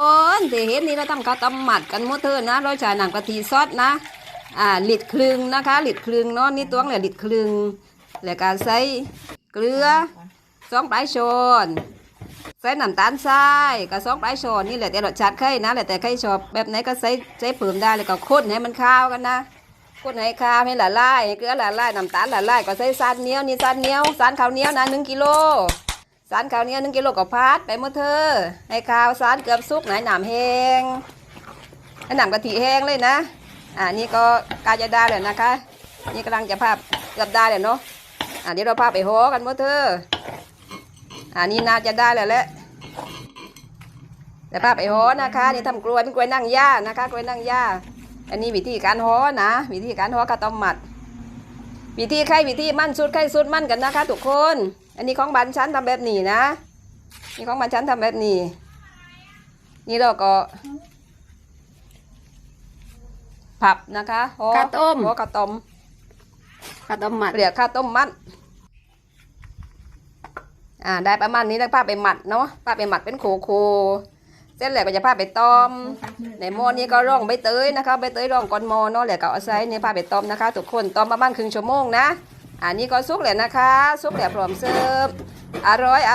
คนที่เห็นนี่เราทำข้าวต้มหมัดกันมดเธอนะ เราใช้น้ำกะทิซอสนะอ่าลิตรครึงนะคะลิตรครึงเนาะนี่ตวงเลยลิตรครึงแล้วก็ใส่เกลือสองปลายช้อนใส่น้ำตาลทรายก็สองปลายช้อนนี่แหละแต่รสชาติใครนะแล้วแต่ใครชอบแบบไหนก็ใส่ใส่เพิ่มได้แล้วก็คนให้มันข้าวกันนะคนให้ข้าวให้ละลายเกลือละลายน้ำตาลละลายก็ใส่สารเนี้ยวนี่สารเนี้ยวสารข้าวเนี้ยวนะหนึ่งกิโล สารข้าวเนี้ยหนึ่งกิโลก็พัดไปหมดเธอให้ข้าวสารเกือบสุกไหนหนามแห้งให้หนามกะทิแห้งเลยนะอ่านี่ก็กล้จะได้แล้วนะคะ นี่กำลังจะภาพเกือบได้แล้วเนาะอ่าเดี๋ยวเราพาพไปโหกันหมดเธออ่านี่น่าจะได้แล้วแหละแต่พาไปโหนะคะนี่ทำกล้วยเป็นกล้วยนั่งย่านะคะกล้วยนั่งย่าอันนี้วิธีการโหนะ วิธีการโหกระต้มหมัด วิธีใครวิธีมั่นสุดใครสุดมั่นกันนะคะทุกคน อันนี้ของบันชั้นทำแบบนี้นะนี่ของบันชั้นทำแบบนี้ นี่เราก็ ผับนะคะโหข้าวต้มโหข้าวต้มข้าวต้มมัดเรียกข้าวต้มมัดอ่าได้ประมาณนี้แล้วพาไปหมัดเนาะพาไปหมัดเป็นโคโค เส้นแหลกก็จะพาไปต้มในหม้อนี้ก็ร่องใบเตยนะคะใบเตยร่องก้อนหม้อเนาะแหละก็เอาใส่นี่พาไปต้มนะคะ ทุกคนต้มประมาณครึ่งชั่วโมงนะ อันนี้ก็สุกแล้วนะคะ สุกแล้วพร้อมเสิร์ฟอร่อย